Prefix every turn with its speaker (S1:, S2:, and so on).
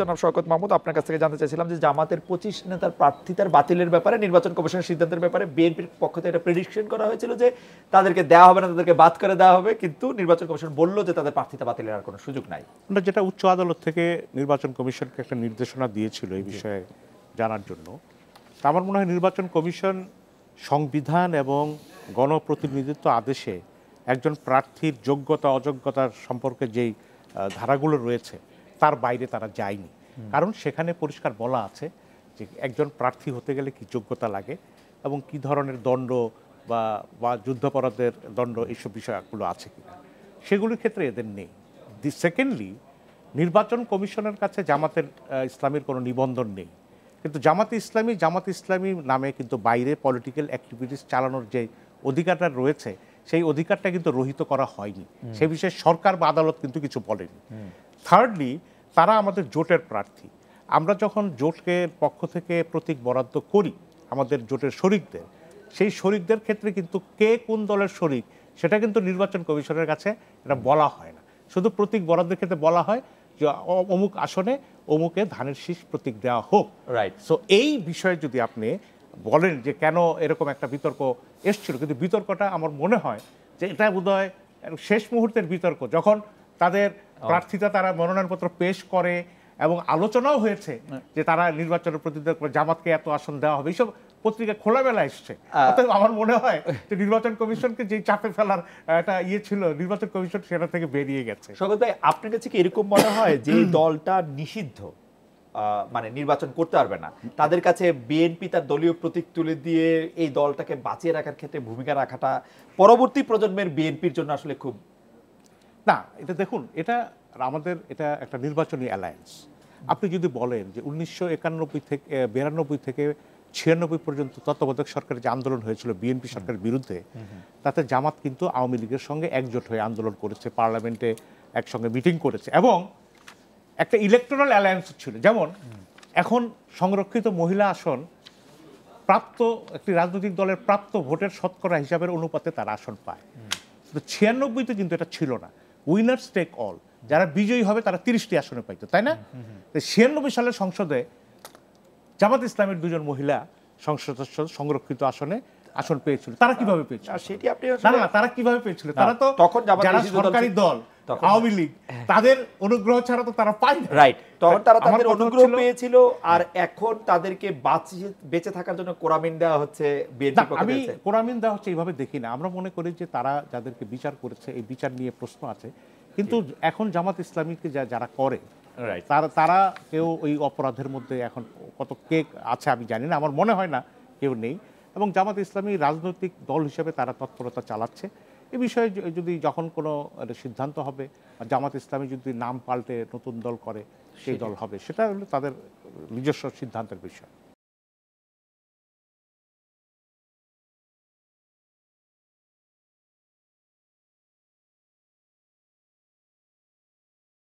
S1: জনাব শওকত মাহমুদ, আপনার কাছ থেকে জানতে চাইছিলাম যে জামাতের পঁচিশ নেতার প্রার্থিতার বাতিলের ব্যাপারে, নির্বাচন কমিশনের সিদ্ধান্তের ব্যাপারে বিএনপির পক্ষ থেকে একটা প্রেডিকশন করা হয়েছিল যে তাদেরকে দেওয়া হবে না, তাদেরকে বাদ করে দেওয়া হবে, কিন্তু নির্বাচন কমিশন বলল যে তাদের প্রার্থিতা বাতিলের আর কোনো সুযোগ নাই।
S2: আমরা যেটা উচ্চ আদালত থেকে নির্বাচন কমিশনকে একটা নির্দেশনা দিয়েছিল এই বিষয়ে জানার জন্য, তা আমার মনে হয় নির্বাচন কমিশন সংবিধান এবং গণপ্রতিনিধিত্ব আদেশে একজন প্রার্থীর যোগ্যতা, অযোগ্যতার সম্পর্কে যেই ধারাগুলো রয়েছে তার বাইরে তারা যায়নি। কারণ সেখানে পরিষ্কার বলা আছে যে একজন প্রার্থী হতে গেলে কি যোগ্যতা লাগে এবং কি ধরনের দণ্ড বা বা যুদ্ধাপরাধের দণ্ড এইসব বিষয়গুলো আছে কিনা। সেগুলির ক্ষেত্রে এদের নেই। দি সেকেন্ডলি নির্বাচন কমিশনের কাছে জামাতের ইসলামের কোনো নিবন্ধন নেই। কিন্তু জামাতে ইসলামী জামাত ইসলামী নামে কিন্তু বাইরে পলিটিক্যাল অ্যাক্টিভিটিস চালানোর যে অধিকারটা রয়েছে সেই অধিকারটা কিন্তু রহিত করা হয়নি। সে বিষয়ে সরকার বা আদালত কিন্তু কিছু বলেনি। থার্ডলি তারা আমাদের জোটের প্রার্থী। আমরা যখন জোটকে পক্ষ থেকে প্রতীক বরাদ্দ করি আমাদের জোটের শরিকদের সেই শরিকদের ক্ষেত্রে কিন্তু কে কোন দলের শরিক সেটা কিন্তু নির্বাচন কমিশনের কাছে এটা বলা হয় না। শুধু প্রতীক বরাদ্দের ক্ষেত্রে বলা হয় যে অমুক আসনে অমুকে ধানের শীষ প্রতীক দেওয়া হোক।
S1: রাইট
S2: সো এই বিষয়ে যদি আপনি বলেন যে কেন এরকম একটা বিতর্ক এসছিল কিন্তু বিতর্কটা আমার মনে হয় যে এটা বোধহয় শেষ মুহূর্তের বিতর্ক। যখন তাদের প্রার্থীতা তারা মনোনয়নপত্র পেশ করে এবং আলোচনাও হয়েছে যে তারা নির্বাচনের প্রতিদ্বন্দ্বিতা করে জামাতকে এত আসন দেওয়া হবে। এইসব পত্রিকা খোলামেলা এসছে। অতএব আমার মনে হয় যে নির্বাচন কমিশনকে যে চাপে ফেলার একটা ইয়ে ছিল নির্বাচন কমিশন সেটা থেকে বেরিয়ে গেছে।
S1: শওকত ভাই আপনার কাছে কি এরকম মনে হয় যে দলটা নিষিদ্ধ? আহ, মানে নির্বাচন করতে পারবে না। তাদের কাছে বিএনপি তার দলীয় প্রতীক তুলে দিয়ে এই দলটাকে বাঁচিয়ে রাখার ক্ষেত্রে ভূমিকা রাখাটা পরবর্তী প্রজন্মের বিএনপির জন্য আসলে খুব
S2: না এটা দেখুন এটা আমাদের এটা একটা নির্বাচনী অ্যালায়েন্স আপনি যদি বলেন যে উনিশশো একানব্বই থেকে বিরানব্বই থেকে ছিয়ানব্বই পর্যন্ত তত্ত্বাবধায়ক সরকারের যে আন্দোলন হয়েছিল বিএনপি সরকারের বিরুদ্ধে তাতে জামাত কিন্তু আওয়ামী লীগের সঙ্গে একজোট হয়ে আন্দোলন করেছে পার্লামেন্টে একসঙ্গে মিটিং করেছে এবং একটা ইলেকট্রাল অ্যালায়েন্স ছিল। যেমন এখন সংরক্ষিত মহিলা আসন প্রাপ্ত একটি রাজনৈতিক দলের প্রাপ্ত ভোটের শতকরা হিসাবের অনুপাতে তারা আসন পায়। কিন্তু ছিয়ানব্বইতে কিন্তু এটা ছিল না। Winners take all. যারা বিজয়ী হবে তারা তিরিশটি আসনে পাইতো তাই না? ছিয়ানব্বই সালের সংসদে জামাত ইসলামের দুজন মহিলা সংসদ সংরক্ষিত আসনে আসন পেয়েছিল। তারা কীভাবে পেয়েছিল?
S1: আর সেটি আপনি
S2: না না তারা কীভাবে পেয়েছিল? তারা তো
S1: তখন
S2: যারা সরকারি দল আওয়ামী লীগ। তাদের অনুগ্রহ ছাড়া তো তারা পায়
S1: রাইট তখন তারা তাদের অনুগ্রহ পেয়েছিল আর এখন তাদেরকে বাঁচিয়ে বেঁচে থাকার জন্য কোরামিন দেওয়া হচ্ছে
S2: আমি
S1: থেকে
S2: কোরআমিন দেওয়া হচ্ছে এইভাবে দেখি না। আমরা মনে করি যে তারা যাদেরকে বিচার করেছে এই বিচার নিয়ে প্রশ্ন আছে। কিন্তু এখন জামাত ইসলামীকে যা যারা করে তারা তারা কেউ ওই অপরাধের মধ্যে এখন কত কে আছে আমি জানি না। আমার মনে হয় না কেউ নেই। এবং জামাত ইসলামী রাজনৈতিক দল হিসেবে তারা তৎপরতা চালাচ্ছে। এ বিষয়ে যদি যখন কোনো সিদ্ধান্ত হবে জামাত ইসলামী যদি নাম পাল্টে নতুন দল করে সেই দল হবে সেটা হলো তাদের নিজস্ব সিদ্ধান্তের বিষয়।